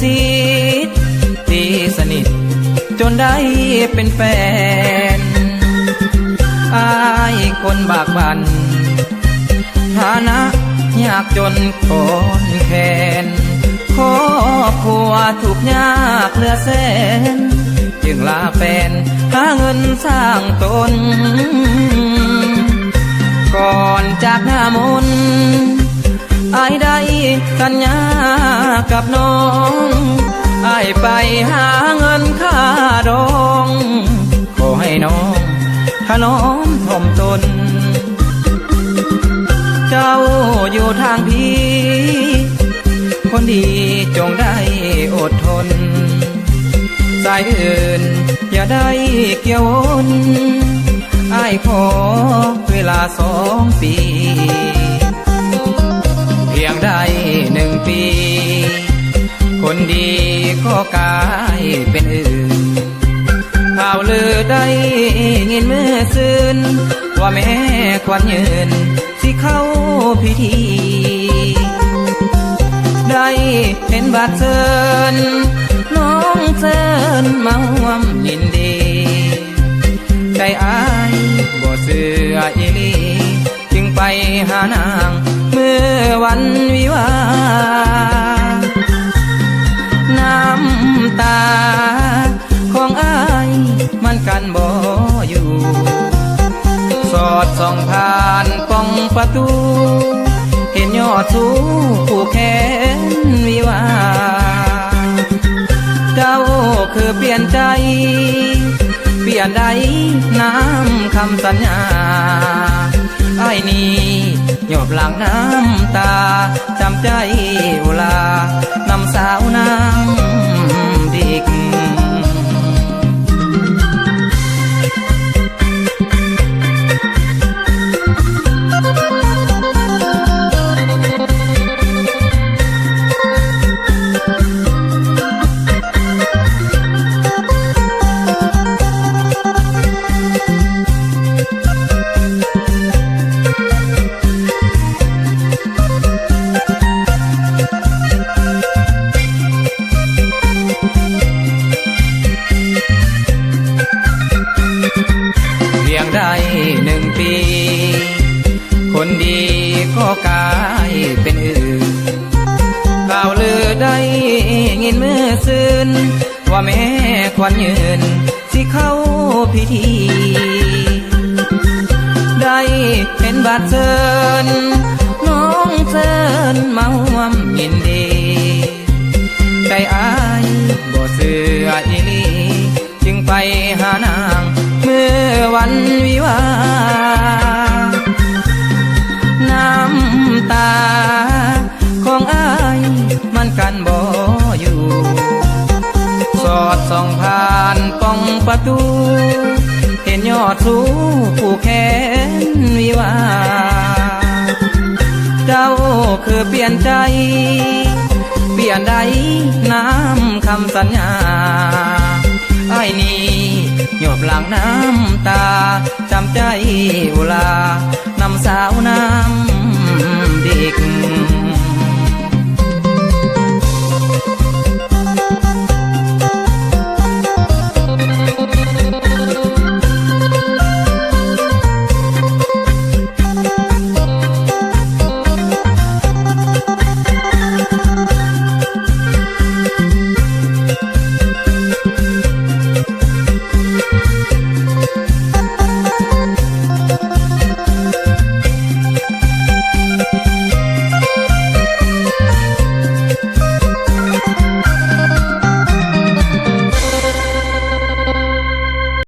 สิทธิ์ตีสนิท จนได้เป็นแฟนอายคนบากบันฐานะยากจนก่อนแขนครอบครัวถูกยากเหลือแสน จึงลาแฟนหาเงินสร้างตน กับน้องไอไปหาเงินค่าดอง ขอให้น้องถนอมถ่อมตน เจ้าอยู่ทางพี่ คนดีจงได้อดทน สายอื่นอย่าได้เกี่ยววนอายขอเวลาสองปี เพียงได้หนึ่งปี ดีก็กลายเป็นอื่นข่าวลือได้ยินเมื่อซืนว่าแม่ควันยืนสิเข้าพิธี ได้เห็นบาดเชิญน้องเชิญมาห่วมยินดี ใจอายบ่เสืออีลีจึงไปหานางเมื่อวันว อดส่องผ่านป้องประตู เห็นยอดสูผู้แขนวิวาเจ้าคือเปลี่ยนใจ เปลี่ยนใดน้ำคำสัญญาไอ้นี้หยอบหลังน้ำตาจำใจ ได้หนึ่งปี คนดีก็กลายเป็นอื่นข่าวลือได้ยินเมื่อซืนว่าแม่ควันยืนสิเข้าพิธี ได้เห็นบาดเชิญน้องเชิญมาห่วมยินดีใจอายบ่เสืออีลีจึงไปหานา ประตู เห็นยอดสูผู้แขนวิวา เจ้าคือเปลี่ยนใจ เปลี่ยนใดน้ำคำสัญญาไอ้นี้หยบหลังน้ำตา จำใจอุลานำสาวน้ำ